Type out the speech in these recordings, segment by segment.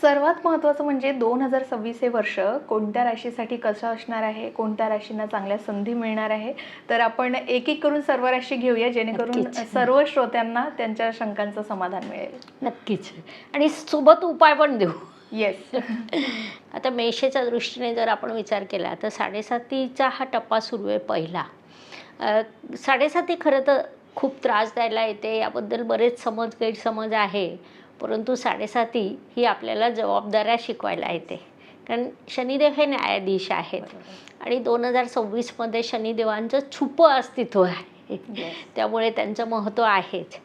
सर्वात महत्त्वाचं म्हणजे दोन हजार सव्वीस हे वर्ष कोणत्या राशीसाठी कसं असणार आहे कोणत्या राशींना चांगल्या संधी मिळणार आहे तर आपण एक एक करून सर्व राशी घेऊया जेणेकरून. सर्व श्रोत्यांना त्यांच्या शंकांचं समाधान मिळेल. नक्कीच. आणि सोबत उपाय पण देऊ. येस आता मेषेच्या दृष्टीने जर आपण विचार केला तर साडेसातीचा हा टप्पा सुरू आहे पहिला. साडेसाती खरं तर खूप त्रास द्यायला येते याबद्दल बरेच समज गैरसमज आहे. परंतु साडेसाती ही आपल्याला जबाबदाऱ्या शिकवायला येते. कारण शनिदेव हे न्यायाधीश आहेत. आणि दोन हजार सव्वीसमध्ये शनिदेवांचं छुपं अस्तित्व आहे. त्यामुळे त्यांचं महत्त्व आहेच.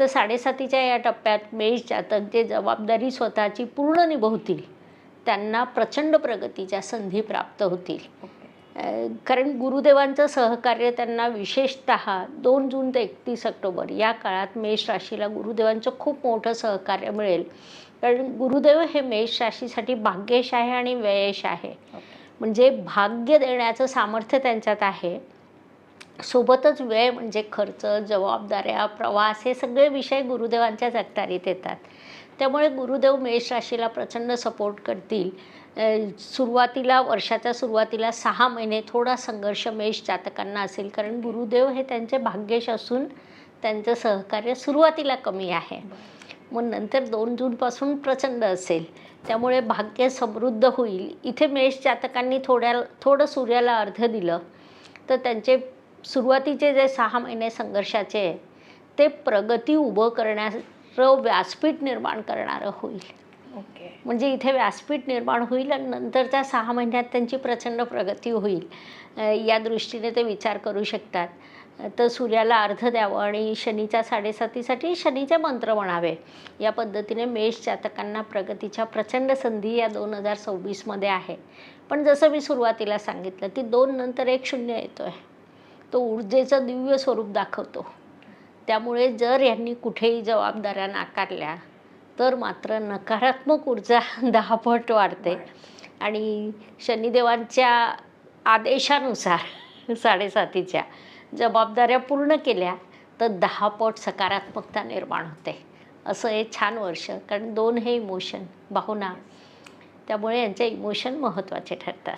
तर साडेसातीच्या या टप्प्यात मेष जातक जे जबाबदारी स्वतःची पूर्ण निभवतील. त्यांना प्रचंड प्रगतीच्या संधी प्राप्त होतील. कारण गुरुदेवांचं सहकार्य त्यांना विशेषत दोन जून ते एकतीस ऑक्टोबर या काळात मेष राशीला गुरुदेवांचं खूप मोठं सहकार्य मिळेल. कारण गुरुदेव हे मेष राशीसाठी भाग्येश आहे आणि व्ययेश आहे. म्हणजे भाग्य देण्याचं सामर्थ्य त्यांच्यात आहे. सोबतच वेळ म्हणजे खर्च जबाबदाऱ्या प्रवास हे सगळे विषय गुरुदेवांच्या जगतारीत येतात. त्यामुळे गुरुदेव मेष राशीला प्रचंड सपोर्ट करतील. सुरुवातीला वर्षाच्या सुरुवातीला सहा महिने थोडा संघर्ष मेष जातकांना असेल कारण गुरुदेव हे त्यांचे भाग्यश असून त्यांचं सहकार्य सुरुवातीला कमी आहे. मग नंतर दोन जूनपासून प्रचंड असेल. त्यामुळे भाग्य समृद्ध होईल. इथे मेष जातकांनी थोड्या थोडं सूर्याला अर्ध दिलं तर त्यांचे सुरुवातीचे जे सहा महिने संघर्षाचे ते प्रगती उभं करणारं व्यासपीठ निर्माण करणारं होईल. ओके. म्हणजे इथे व्यासपीठ निर्माण होईल आणि नंतरच्या सहा महिन्यात त्यांची प्रचंड प्रगती होईल. या दृष्टीने ते विचार करू शकतात. तर सूर्याला अर्ध द्यावं आणि शनीच्या साडेसातीसाठी शनीचे मंत्र म्हणावे. या पद्धतीने मेष जातकांना प्रगतीच्या प्रचंड संधी या दोन हजार सव्वीसमध्ये आहे. पण जसं मी सुरुवातीला सांगितलं की दोन नंतर एक शून्य येतो आहे तो ऊर्जेचं दिव्य स्वरूप दाखवतो. त्यामुळे जर यांनी कुठेही जबाबदाऱ्या नाकारल्या तर मात्र नकारात्मक ऊर्जा दहापट वाढते. आणि शनिदेवांच्या आदेशानुसार साडेसातीच्या जबाबदाऱ्या पूर्ण केल्या तर दहापट सकारात्मकता निर्माण होते. असं हे छान वर्ष कारण दोन हे इमोशन भावना त्यामुळे यांचे इमोशन महत्त्वाचे ठरतात.